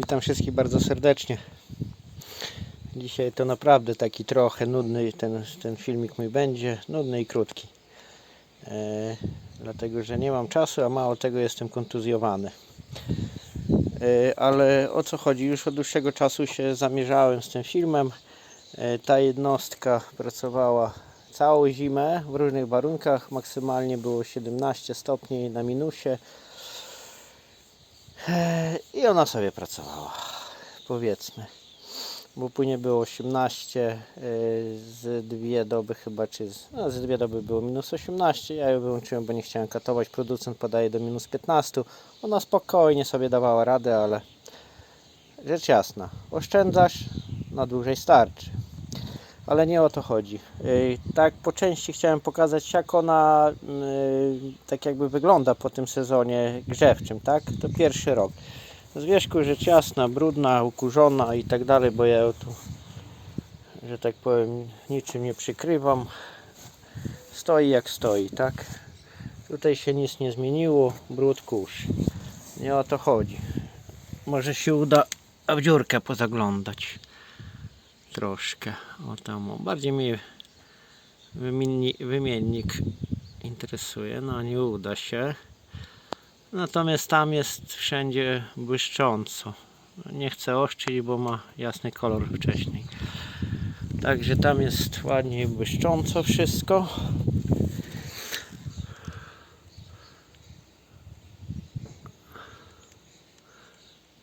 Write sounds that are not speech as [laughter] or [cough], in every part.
Witam wszystkich bardzo serdecznie. Dzisiaj to naprawdę taki trochę nudny ten, ten filmik mój będzie, nudny i krótki. E, dlatego, że nie mam czasu, a mało tego jestem kontuzjowany. E, ale o co chodzi? Już od dłuższego czasu się zamierzałem z tym filmem. E, ta jednostka pracowała całą zimę w różnych warunkach. Maksymalnie było 17 stopni na minusie. E, I ona sobie pracowała, powiedzmy. Bo później było 18, e, z dwie doby chyba, czy z, no, z dwie doby było minus 18. Ja ją wyłączyłem, bo nie chciałem katować. Producent podaje do minus 15. Ona spokojnie sobie dawała radę, ale rzecz jasna, oszczędzasz, na dłużej starczy. Ale nie o to chodzi. Tak po części chciałem pokazać, jak ona yy, tak jakby wygląda po tym sezonie grzewczym, tak? To pierwszy rok. Z wierzchu rzecz jasna, brudna, ukurzona i tak dalej, bo ja tu, że tak powiem, niczym nie przykrywam. Stoi jak stoi, tak? Tutaj się nic nie zmieniło, brud kurz. Nie o to chodzi. Może się uda w dziurkę pozaglądać troszkę. O tam, o. bardziej wymienni, wymiennik interesuje. No nie uda się. Natomiast tam jest wszędzie błyszcząco. Nie chcę oszczyć, bo ma jasny kolor wcześniej. Także tam jest ładnie błyszcząco wszystko.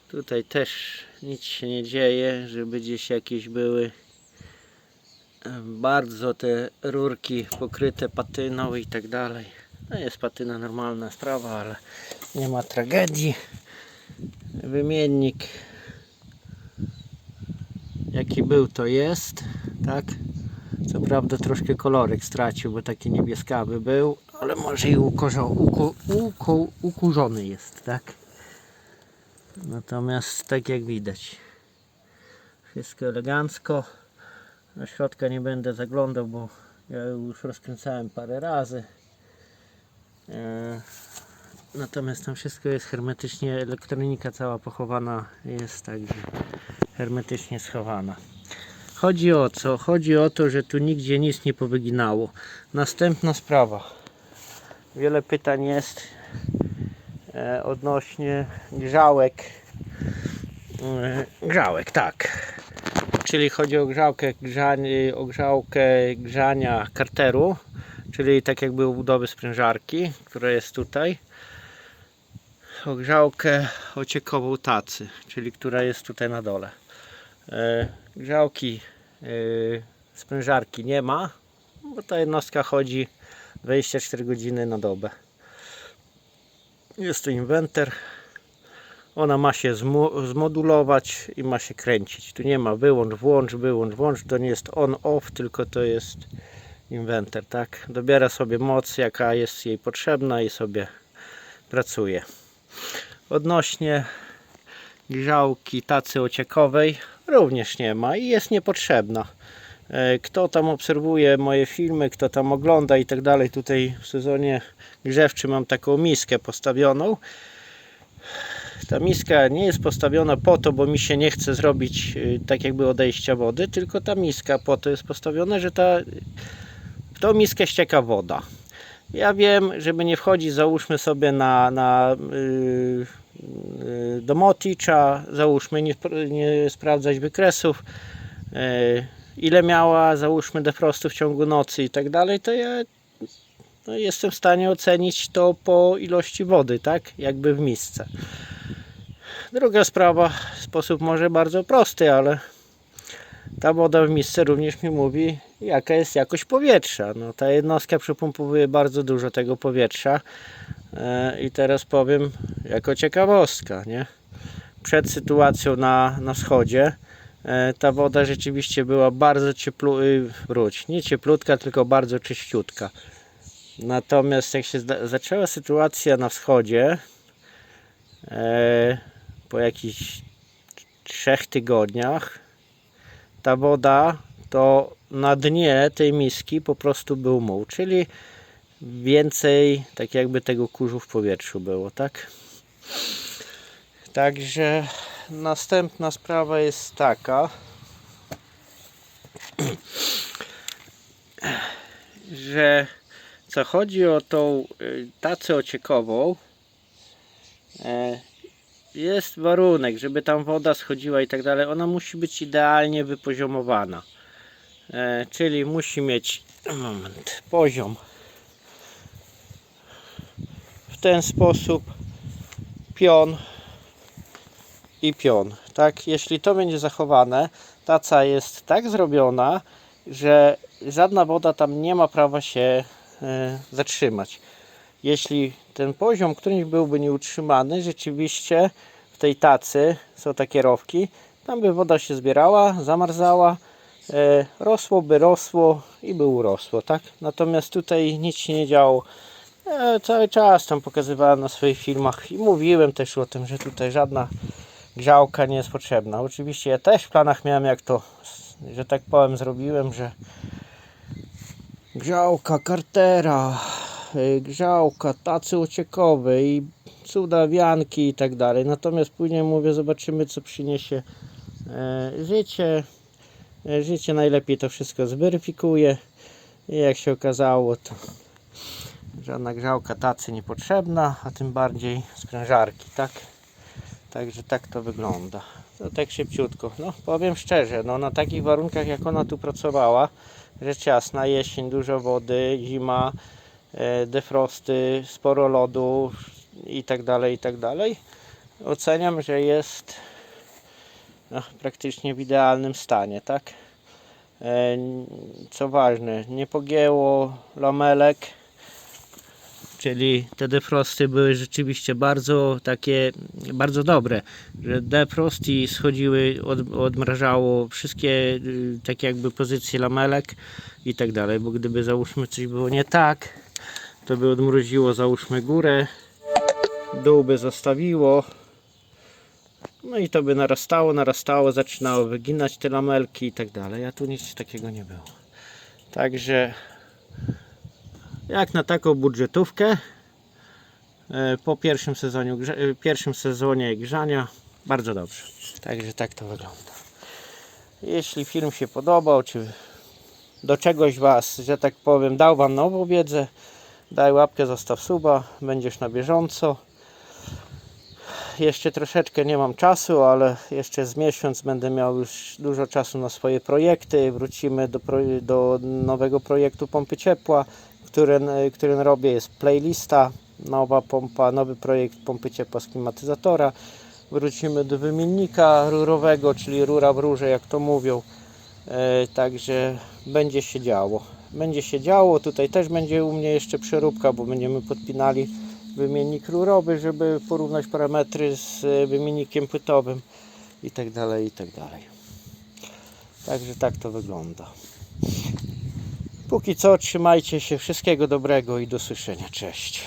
Tutaj też nic się nie dzieje, żeby gdzieś jakieś były bardzo te rurki pokryte patyną i tak dalej. No jest patyna normalna sprawa, ale nie ma tragedii. Wymiennik jaki był to jest, tak? Co prawda troszkę kolorek stracił, bo taki niebieskawy był, ale może i ukurzony jest, tak? Natomiast tak jak widać, wszystko elegancko. Do środka nie będę zaglądał, bo ja już rozkręcałem parę razy. E, Natomiast tam wszystko jest hermetycznie, elektronika cała pochowana jest także hermetycznie schowana. Chodzi o co? Chodzi o to, że tu nigdzie nic nie powyginało. Następna sprawa. Wiele pytań jest odnośnie grzałek. E, grzałek, tak. Czyli chodzi o grzałkę, grzanie, o grzałkę grzania karteru, czyli tak jakby budowy sprężarki, która jest tutaj. O grzałkę ociekową tacy, czyli która jest tutaj na dole. E, grzałki e, sprężarki nie ma, bo ta jednostka chodzi 24 godziny na dobę. Jest to inwenter. Ona ma się zmo- zmodulować i ma się kręcić. Tu nie ma wyłącz, włącz, wyłącz, włącz. To nie jest on, off, tylko to jest inwenter, tak? Dobiera sobie moc, jaka jest jej potrzebna i sobie pracuje. Odnośnie grzałki tacy ociekowej również nie ma i jest niepotrzebna. E, Kto tam obserwuje moje filmy, kto tam ogląda i tak dalej, tutaj w sezonie grzewczym mam taką miskę postawioną. Ta miska nie jest postawiona po to, bo mi się nie chce zrobić y, tak jakby odejścia wody, tylko ta miska po to jest postawiona, że ta, w tą miskę ścieka woda. Ja wiem, żeby nie wchodzić, załóżmy sobie na, na yy, yy, do Moticza, załóżmy, nie, nie sprawdzać wykresów, yy, ile miała, załóżmy defrostu w ciągu nocy i tak dalej, to ja no, jestem w stanie ocenić to po ilości wody, tak? Jakby w misce. Druga sprawa, sposób może bardzo prosty, ale ta woda w misce również mi mówi, jaka jest jakość powietrza. No, ta jednostka przepompowuje bardzo dużo tego powietrza. E, I teraz powiem jako ciekawostka, nie? Przed sytuacją na, na wschodzie ta woda rzeczywiście była bardzo cieplu, y, wróć, nie cieplutka, tylko bardzo czyściutka. Natomiast jak się zaczęła sytuacja na wschodzie, e, po jakichś trzech tygodniach, ta woda to na dnie tej miski po prostu był muł, czyli więcej tak jakby tego kurzu w powietrzu było, tak? Także następna sprawa jest taka, [clears throat] że co chodzi o tą y, tacę ociekową, e, jest warunek, żeby tam woda schodziła i tak dalej. Ona musi być idealnie wypoziomowana. E, czyli musi mieć [clears throat] moment, poziom w ten sposób pion i pion. Tak, jeśli to będzie zachowane, taca jest tak zrobiona, że żadna woda tam nie ma prawa się e, zatrzymać. Jeśli ten poziom któryś byłby nieutrzymany, rzeczywiście w tej tacy są takie rowki, tam by woda się zbierała, zamarzała, e, rosłoby rosło i by urosło, tak? Natomiast tutaj nic się nie działo. E, cały czas tam pokazywałem na swoich filmach i mówiłem też o tym, że tutaj żadna grzałka nie jest potrzebna. Oczywiście ja też w planach miałem jak to, że tak powiem, zrobiłem, że grzałka, kartera, y, grzałka, tacy ociekowe i cudawianki i tak dalej. Natomiast później mówię, zobaczymy co przyniesie e, życie. E, Życie najlepiej to wszystko zweryfikuje i jak się okazało to żadna grzałka tacy niepotrzebna, a tym bardziej sprężarki, tak? Także tak to wygląda. Tak szybciutko. No powiem szczerze, no na takich warunkach jak ona tu pracowała, rzecz jasna, jesień, dużo wody, zima, e, defrosty, sporo lodu i tak dalej, i tak dalej. Oceniam, że jest no, praktycznie w idealnym stanie, tak? E, Co ważne, nie pogięło lamelek, czyli te defrosty były rzeczywiście bardzo takie, bardzo dobre, że defrosty schodziły, od, odmrażało wszystkie y, takie jakby pozycje lamelek i tak dalej, bo gdyby załóżmy coś było nie tak, to by odmroziło załóżmy górę, dół by zostawiło, no i to by narastało, narastało, zaczynało wyginać te lamelki i tak dalej, a tu nic takiego nie było. Także jak na taką budżetówkę e, po pierwszym e, pierwszym sezonie grzania bardzo dobrze. Także tak to wygląda. Jeśli film się podobał, czy do czegoś Was, że tak powiem, dał Wam nową wiedzę, daj łapkę, zostaw suba, będziesz na bieżąco. Jeszcze troszeczkę nie mam czasu, ale jeszcze z miesiąc będę miał już dużo czasu na swoje projekty. Wrócimy do, do nowego projektu pompy ciepła, który, który robię. Jest playlista, nowa pompa, nowy projekt pompy ciepła z klimatyzatora. Wrócimy do wymiennika rurowego, czyli rura w rurze, jak to mówią. E, także będzie się działo. Będzie się działo. Tutaj też będzie u mnie jeszcze przeróbka, bo będziemy podpinali wymiennik rurowy, żeby porównać parametry z e, wymiennikiem płytowym i tak dalej, i tak dalej. Także tak to wygląda. Póki co trzymajcie się, wszystkiego dobrego i do słyszenia. Cześć.